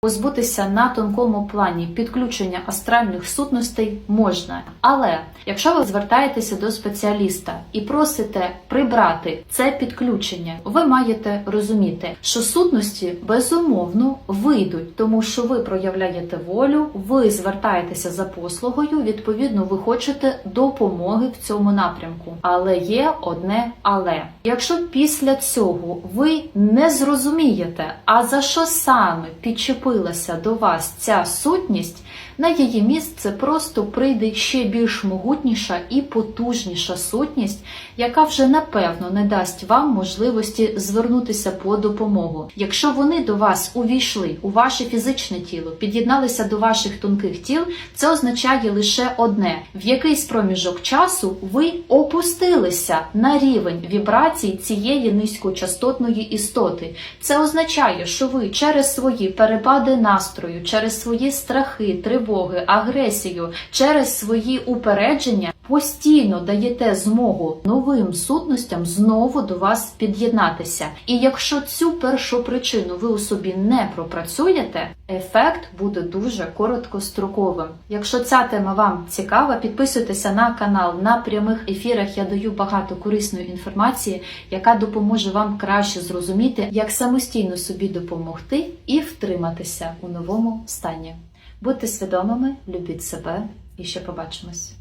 Позбутися на тонкому плані підключення астральних сутностей можна, але якщо ви звертаєтеся до спеціаліста і просите прибрати це підключення, ви маєте розуміти, що сутності безумовно вийдуть, тому що ви проявляєте волю, ви звертаєтеся за послугою. Відповідно, ви хочете допомоги в цьому напрямку. Але є одне але. Якщо після цього ви не зрозумієте, а за що саме підчепилася до вас ця сутність, на її місце просто прийде ще більш могутніша і потужніша сутність, яка вже напевно не дасть вам можливості звернутися по допомогу. Якщо вони до вас увійшли у ваше фізичне тіло, під'єдналися до ваших тонких тіл, це означає лише одне: в якийсь проміжок часу ви опустилися на рівень вібрацій цієї низькочастотної істоти. Це означає, що ви через свої перепади настрою, через свої страхи, тривоги, агресію, через свої упередження постійно даєте змогу новим сутностям знову до вас під'єднатися. І якщо цю першу причину ви у собі не пропрацюєте, ефект буде дуже короткостроковим. Якщо ця тема вам цікава, підписуйтеся на канал. На прямих ефірах я даю багато корисної інформації, яка допоможе вам краще зрозуміти, як самостійно собі допомогти і втриматися у новому стані. Будьте свідомими, любіть себе і ще побачимось.